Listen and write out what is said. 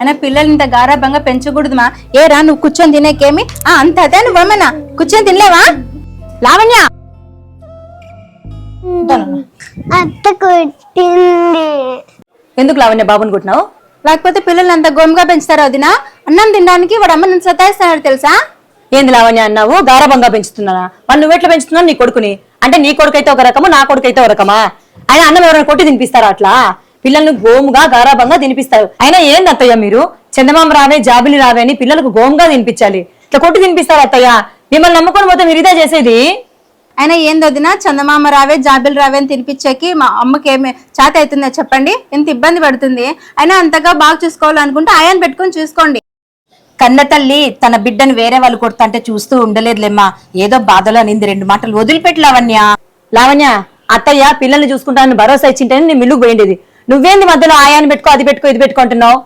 అయినా పిల్లలు ఇంత గారాభంగా పెంచకూడదుమా? ఏ రా నువ్వు కూర్చొని తినేకేమి? ఆ అంత అదే నువ్వేమన్నా కూర్చొని తినలేవా? లావణ్య! అత్త కొట్టింది. ఎందుకు లావణ్య బాబుని కొట్టినావు? లేకపోతే పిల్లలు అంత గోముగా పెంచుతారు వదినా? అన్నం తినడానికి వాడు అమ్మ నన్ను సతాయిస్తున్నాడు తెలుసా? ఏంది లావణ్య అన్నావు? గారాబంగా పెంచుతున్నానా? మరి నువ్వెట్లా పెంచుతున్నావు నీ కొడుకుని? అంటే నీ కొడుకు అయితే ఒక రకము నా కొడుకు అయితే ఒక రకమా? ఆయన అన్నం ఎవరైనా కొట్టి తినిపిస్తారా అట్లా? పిల్లల్ని గోముగా గారాబంగా తినిపిస్తారు. అయినా ఏంది అత్తయ్య మీరు? చందమామ రావే జాబిలి రావే అని పిల్లలకు గోముగా తినిపించాలి. ఇట్లా కొట్టి తినిపిస్తారు అత్తయ్య. మిమ్మల్ని నమ్ముకొని పోతే మీరు ఇదే చేసేది? అయినా ఏంది వదినా? చందమామ రావే జాబిలు రావే అని తినిపించేకి మా అమ్మకి ఏమి చేత అవుతుందో చెప్పండి? ఎంత ఇబ్బంది పడుతుంది. అయినా అంతగా బాగా చూసుకోవాలనుకుంటే ఆయన పెట్టుకొని చూసుకోండి. కన్న తల్లి తన బిడ్డను వేరే వాళ్ళు కొడుతుంటే చూస్తూ ఉండలేదులేమ్మా. ఏదో బాధలో అనింది రెండు మాటలు వదిలిపెట్టి లావణ్య. లావణ్య అత్తయ్య పిల్లల్ని చూసుకుంటానని భరోసా ఇచ్చింటేనే నేను మిల్లుకు పోయిండేది. నువ్వేంది మధ్యలో ఆయాన్ని పెట్టుకో అది పెట్టుకో ఇది పెట్టుకుంటున్నావు